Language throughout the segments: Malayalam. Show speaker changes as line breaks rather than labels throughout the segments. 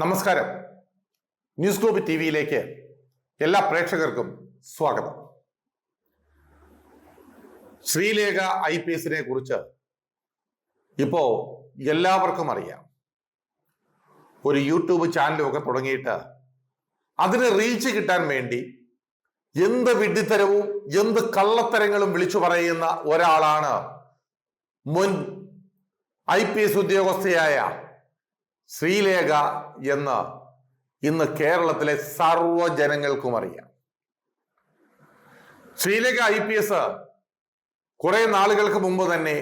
നമസ്കാരം. ന്യൂസ് ഗ്ലോബ് ടി വിയിലേക്ക് എല്ലാ പ്രേക്ഷകർക്കും സ്വാഗതം. ശ്രീലേഖ ഐ പി എസിനെ കുറിച്ച് ഇപ്പോ എല്ലാവർക്കും അറിയാം. ഒരു യൂട്യൂബ് ചാനലൊക്കെ തുടങ്ങിയിട്ട് അതിന് റീച്ച് കിട്ടാൻ വേണ്ടി എന്ത് വിഡ്ഢിത്തരവും എന്ത് കള്ളത്തരങ്ങളും വിളിച്ചു പറയുന്ന ഒരാളാണ് മുൻ ഐ പി എസ് ഉദ്യോഗസ്ഥയായ ശ്രീലേഖ എന്ന് ഇന്ന് കേരളത്തിലെ സർവജനങ്ങൾക്കും അറിയാം. ശ്രീലേഖ ഐ പി എസ് കുറെ നാളുകൾക്ക് മുമ്പ് തന്നെ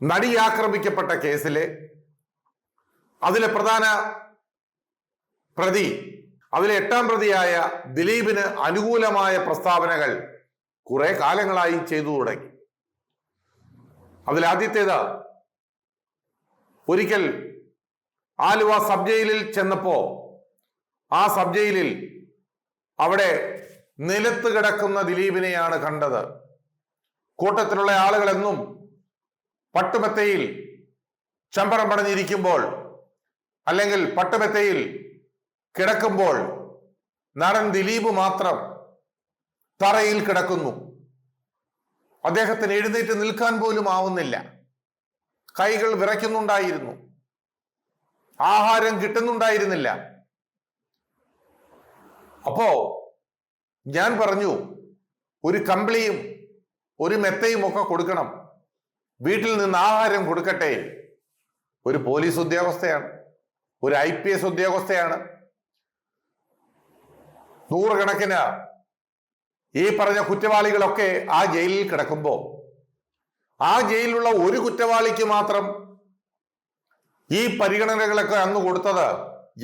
നടി ആക്രമിക്കപ്പെട്ട കേസിലെ അതിലെ പ്രധാന പ്രതി അതിലെ എട്ടാം പ്രതിയായ ദിലീപിന് അനുകൂലമായ പ്രസ്താവനകൾ കുറെ കാലങ്ങളായി ചെയ്തു തുടങ്ങി. അതിലാദ്യത്തേത് ഒരിക്കൽ ആലുവ സബ് ജയിലിൽ ചെന്നപ്പോ ആ സബ് ജയിലിൽ അവിടെ നിലത്ത് കിടക്കുന്ന ദിലീപിനെയാണ് കണ്ടത്. കൂട്ടത്തിലുള്ള ആളുകളെന്നും പട്ടുമെത്തയിൽ ചമ്പറം പടഞ്ഞിരിക്കുമ്പോൾ അല്ലെങ്കിൽ പട്ടുമെത്തയിൽ കിടക്കുമ്പോൾ നടൻ ദിലീപ് മാത്രം തറയിൽ കിടക്കുന്നു. അദ്ദേഹത്തിന് എഴുന്നേറ്റ് നിൽക്കാൻ പോലും ആവുന്നില്ല. കൈകൾ വിറയ്ക്കുന്നുണ്ടായിരുന്നു. ആഹാരം കിട്ടുന്നുണ്ടായിരുന്നില്ല. അപ്പോ ഞാൻ പറഞ്ഞു ഒരു കമ്പിളിയും ഒരു മെത്തയും ഒക്കെ കൊടുക്കണം. വീട്ടിൽ നിന്ന് ആഹാരം കൊടുക്കട്ടെ. ഒരു പോലീസ് ഉദ്യോഗസ്ഥയാണ്. ഒരു ഐ പി എസ് ഉദ്യോഗസ്ഥയാണ്. നൂറുകണക്കിന് ഈ പറഞ്ഞ കുറ്റവാളികളൊക്കെ ആ ജയിലിൽ കിടക്കുമ്പോൾ ആ ജയിലിലുള്ള ഒരു കുറ്റവാളിക്ക് മാത്രം ഈ പരിഗണനകളൊക്കെ അന്ന് കൊടുത്തത്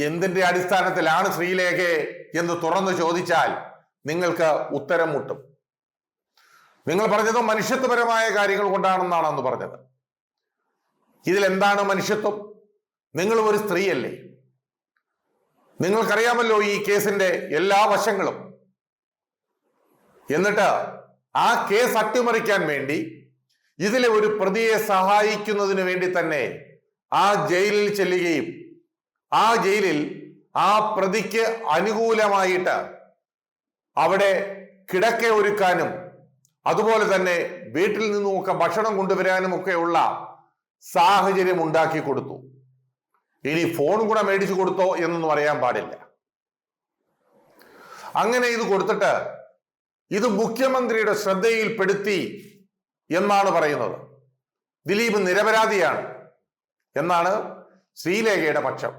എന്തിന്റെ അടിസ്ഥാനത്തിലാണ് ശ്രീലേഖയെ എന്ന് തുറന്നു ചോദിച്ചാൽ നിങ്ങൾക്ക് ഉത്തരം മുട്ടും. നിങ്ങൾ പറഞ്ഞത് മനുഷ്യത്വപരമായ കാര്യങ്ങൾ കൊണ്ടാണെന്നാണ് അന്ന് പറഞ്ഞത്. ഇതിൽ എന്താണ് മനുഷ്യത്വം? നിങ്ങൾ ഒരു സ്ത്രീയല്ലേ. നിങ്ങൾക്കറിയാമല്ലോ ഈ കേസിന്റെ എല്ലാ വശങ്ങളും. എന്നിട്ട് ആ കേസ് അട്ടിമറിക്കാൻ വേണ്ടി ഇതിലെ ഒരു പ്രതിയെ സഹായിക്കുന്നതിന് വേണ്ടി തന്നെ ആ ജയിലിൽ ചെല്ലുകയും ആ ജയിലിൽ ആ പ്രതിക്ക് അനുകൂലമായിട്ട് അവിടെ കിടക്ക ഒരുക്കാനും അതുപോലെ തന്നെ വീട്ടിൽ നിന്നുമൊക്കെ ഭക്ഷണം കൊണ്ടുവരാനും ഒക്കെയുള്ള സാഹചര്യം ഉണ്ടാക്കി കൊടുത്തു. ഇനി ഫോൺ കൂടെ മേടിച്ചു കൊടുത്തോ എന്നൊന്നും അറിയാൻ പാടില്ല. അങ്ങനെ ഇത് കൊടുത്തിട്ട് ഇത് മുഖ്യമന്ത്രിയുടെ ശ്രദ്ധയിൽപ്പെടുത്തി എന്നാണ് പറയുന്നത്. ദിലീപ് നിരപരാധിയാണ്. എന്നാണ് ശ്രീലേഖയുടെ പക്ഷം.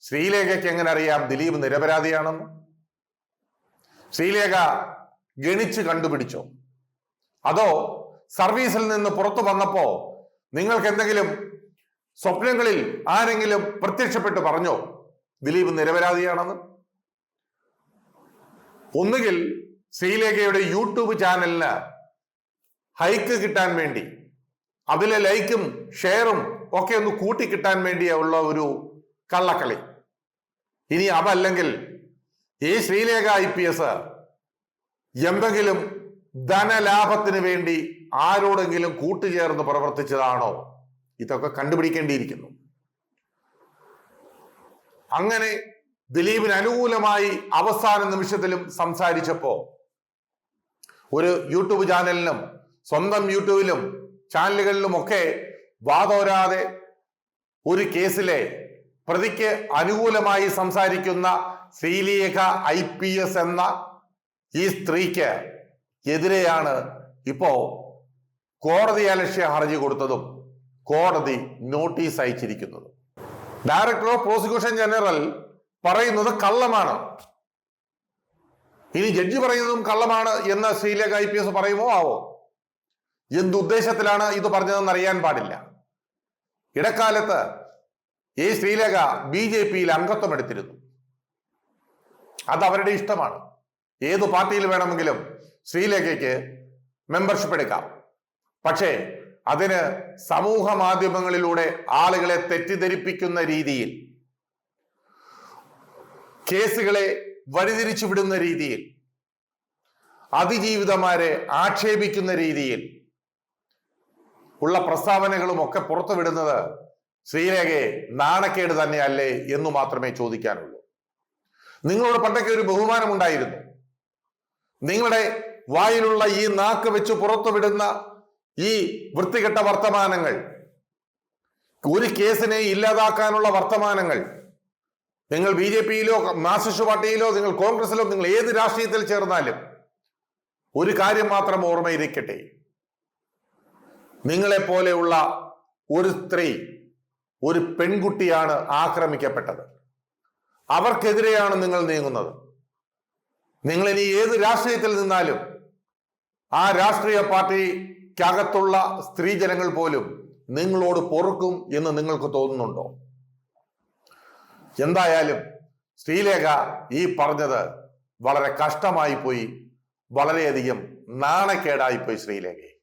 ശ്രീലേഖയ്ക്ക് എങ്ങനെ അറിയാം? ദിലീപ് നിരപരാധിയാണെന്ന്. ശ്രീലേഖ ഗണിച്ച് കണ്ടുപിടിച്ചോ? അതോ സർവീസിൽ നിന്ന് പുറത്തു വന്നപ്പോ നിങ്ങൾക്ക് എന്തെങ്കിലും സ്വപ്നങ്ങളിൽ ആരെങ്കിലും പ്രത്യക്ഷപ്പെട്ട് പറഞ്ഞോ? ദിലീപ് നിരപരാധിയാണെന്ന്. ഒന്നുകിൽ ശ്രീലേഖയുടെ യൂട്യൂബ് ചാനലിന് ഹൈക്ക് കിട്ടാൻ വേണ്ടി അതിലെ ലൈക്കും ഷെയറും ഒക്കെ ഒന്ന് കൂട്ടിക്കിട്ടാൻ വേണ്ടിയുള്ള ഒരു കള്ളക്കളി. ഇനി അതല്ലെങ്കിൽ ഈ ശ്രീലേഖ ഐ പി എസ് എന്തെങ്കിലും ധനലാഭത്തിന് വേണ്ടി ആരോടെങ്കിലും കൂട്ടുചേർന്ന് പ്രവർത്തിച്ചതാണോ? ഇതൊക്കെ കണ്ടുപിടിക്കേണ്ടിയിരിക്കുന്നു. അങ്ങനെ ദിലീപിന് അനുകൂലമായി അവസാന നിമിഷത്തിലും സംസാരിച്ചപ്പോ ഒരു യൂട്യൂബ് ചാനലിനും സ്വന്തം യൂട്യൂബിലും ചാനലുകളിലും ഒക്കെ വാതോരാതെ ഒരു കേസിലെ പ്രതിക്ക് അനുകൂലമായി സംസാരിക്കുന്ന ശ്രീലേഖ ഐ പി എസ് എന്ന ഈ സ്ത്രീക്ക് എതിരെയാണ് ഇപ്പോ കോടതി അലക്ഷ്യ ഹർജി കൊടുത്തതും കോടതി നോട്ടീസ് അയച്ചിരിക്കുന്നതും. ഡയറക്ടർ ഓഫ് പ്രോസിക്യൂഷൻ ജനറൽ പറയുന്നത് കള്ളമാണ്. ഇനി ജഡ്ജി പറയുന്നതും കള്ളമാണ് എന്ന് ശ്രീലേഖ ഐ പി എസ് പറയുമോ? ആവോ? എന്തുദ്ദേശത്തിലാണ് ഇത് പറഞ്ഞതെന്ന് അറിയാൻ പാടില്ല. ഇടക്കാലത്ത് ഈ ശ്രീലേഖ ബി ജെ പിയിൽ അംഗത്വം എടുത്തിരുന്നു. അത് അവരുടെ ഇഷ്ടമാണ്. ഏതു പാർട്ടിയിൽ വേണമെങ്കിലും ശ്രീലേഖയ്ക്ക് മെമ്പർഷിപ്പ് എടുക്കാം. പക്ഷേ അതിന് സമൂഹ മാധ്യമങ്ങളിലൂടെ ആളുകളെ തെറ്റിദ്ധരിപ്പിക്കുന്ന രീതിയിൽ കേസുകളെ വഴിതിരിച്ചു വിടുന്ന രീതിയിൽ അതിജീവിതമാരെ ആക്ഷേപിക്കുന്ന രീതിയിൽ ഉള്ള പ്രസ്താവനകളും ഒക്കെ പുറത്തുവിടുന്നത് ശ്രീരേഖയെ നാണക്കേട് തന്നെയല്ലേ എന്ന് മാത്രമേ ചോദിക്കാനുള്ളൂ. നിങ്ങളോട് പണ്ടൊക്കെ ഒരു ബഹുമാനമുണ്ടായിരുന്നു. നിങ്ങളുടെ വായിലുള്ള ഈ നാക്ക് വെച്ച് പുറത്തുവിടുന്ന ഈ വൃത്തികെട്ട വർത്തമാനങ്ങൾ ഒരു കേസിനെ ഇല്ലാതാക്കാനുള്ള വർത്തമാനങ്ങൾ നിങ്ങൾ ബി ജെ പിയിലോ മാർക്സിസ്റ്റ് പാർട്ടിയിലോ നിങ്ങൾ കോൺഗ്രസിലോ നിങ്ങൾ ഏത് രാഷ്ട്രീയത്തിൽ ചേർന്നാലും ഒരു കാര്യം മാത്രം ഓർമ്മയിരിക്കട്ടെ നിങ്ങളെ പോലെയുള്ള ഒരു സ്ത്രീ ഒരു പെൺകുട്ടിയാണ് ആക്രമിക്കപ്പെട്ടത്. അവർക്കെതിരെയാണ് നിങ്ങൾ നീങ്ങുന്നത്. നിങ്ങൾ ഇനി ഏത് രാഷ്ട്രീയത്തിൽ നിന്നാലും ആ രാഷ്ട്രീയ പാർട്ടിക്കകത്തുള്ള സ്ത്രീജനങ്ങൾ പോലും നിങ്ങളോട് പൊറുക്കും എന്ന് നിങ്ങൾക്ക് തോന്നുന്നുണ്ടോ? എന്തായാലും ശ്രീലേഖ ഈ പറഞ്ഞത് വളരെ കഷ്ടമായി പോയി വളരെയധികം നാണക്കേടായി പോയി ശ്രീലേഖയെ.